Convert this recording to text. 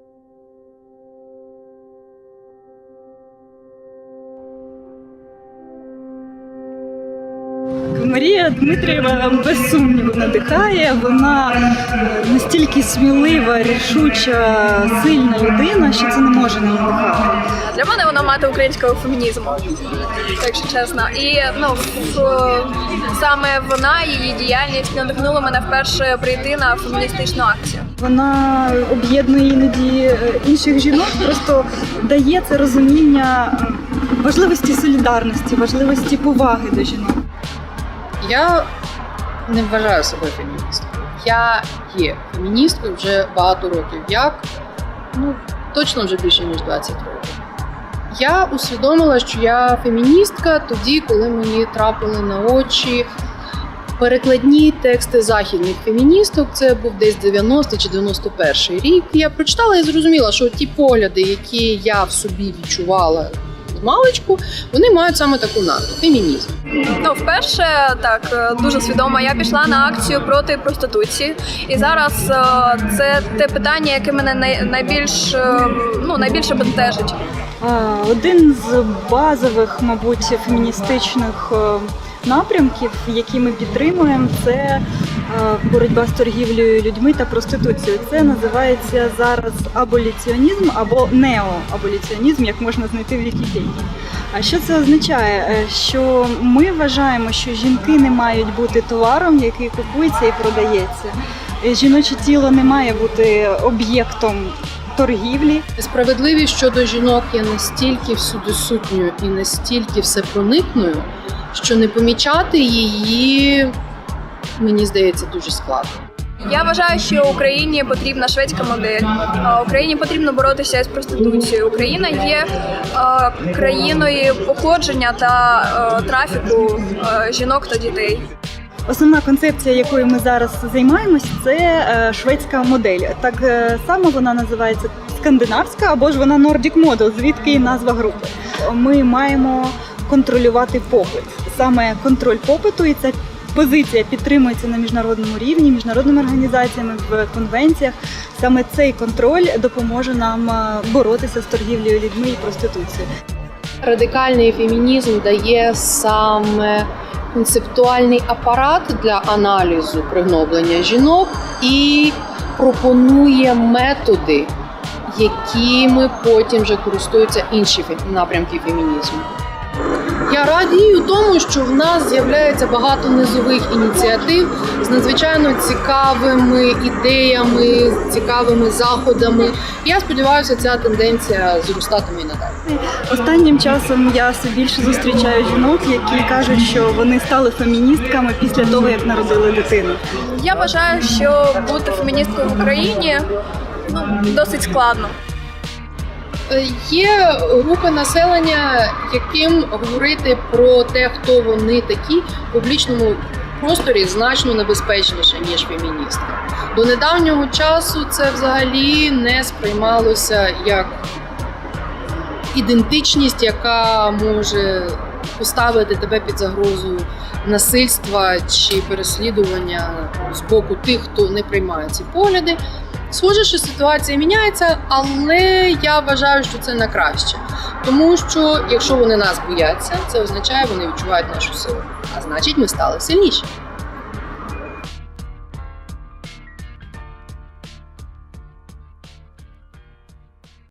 you Марія Дмитрієва без сумніву надихає. Вона настільки смілива, рішуча, сильна людина, що це не може не надихати. Для мене вона мати українського фемінізму, якщо чесно. І ну саме вона, її діяльність надихнула мене вперше прийти на феміністичну акцію. Вона об'єднує іноді е, інших жінок, просто дає це розуміння важливості солідарності, важливості поваги до жінок. Я не вважаю себе феміністкою. Я є феміністкою вже багато років. Як? Ну, точно вже більше ніж 20 років. Я усвідомила, що я феміністка тоді, коли мені трапили на очі перекладні тексти західних феміністок. Це був десь 90 чи 91 рік. Я прочитала і зрозуміла, що ті погляди, які я в собі відчувала маличку, вони мають саме таку назву фемінізм. Ну, вперше так е, дуже свідомо. Я пішла на акцію проти проституції, і зараз е, це те питання, яке мене найбільш е, ну найбільше бентежить. Один з базових, мабуть, феміністичних напрямків, які ми підтримуємо, це боротьба з торгівлею людьми та проституцією. Це називається зараз аболіціонізм або неоаболіціонізм, як можна знайти в Вікіпедії. А що це означає? Е, Що ми вважаємо, що жінки не мають бути товаром, який купується і продається. Е, Жіноче тіло не має бути об'єктом торгівлі. Справедливість щодо жінок є настільки всюди сутньою і настільки всепроникною, що не помічати її мені здається дуже складно. Я вважаю, що Україні потрібна шведська модель. Україні потрібно боротися з проституцією. Україна є е, країною походження та е, трафіку е, жінок та дітей. Основна концепція, якою ми зараз займаємось, це е, шведська модель. Так е, само вона називається скандинавська або ж вона Nordic Model, звідки і назва групи. Ми маємо контролювати попит. Саме контроль попиту і ця позиція підтримується на міжнародному рівні, міжнародними організаціями в конвенціях. Саме цей контроль допоможе нам е, боротися з торгівлею людьми і проституцією. Радикальний фемінізм дає саме концептуальний апарат для аналізу пригноблення жінок і пропонує методи, якими потім вже користуються інші напрямки фемінізму. Я радію тому, що в нас з'являється багато низових ініціатив з надзвичайно цікавими ідеями, цікавими заходами. Я сподіваюся, ця тенденція зростатиме і надалі. Останнім часом я все більше зустрічаю жінок, які кажуть, що вони стали феміністками після того, як народили дитину. Я вважаю, що бути феміністкою в Україні ну досить складно. Е, Є групи населення, яким говорити про те, хто вони такі в публічному просторі значно небезпечніше ніж феміністка. До недавнього часу це взагалі не сприймалося як ідентичність, яка може поставити тебе під загрозою насильства чи переслідування з боку тих, хто не приймає ці погляди. Схоже, що ситуація міняється, але я вважаю, що це на краще. Тому що якщо вони нас бояться, це означає, вони відчувають нашу силу. А значить, ми стали сильніші.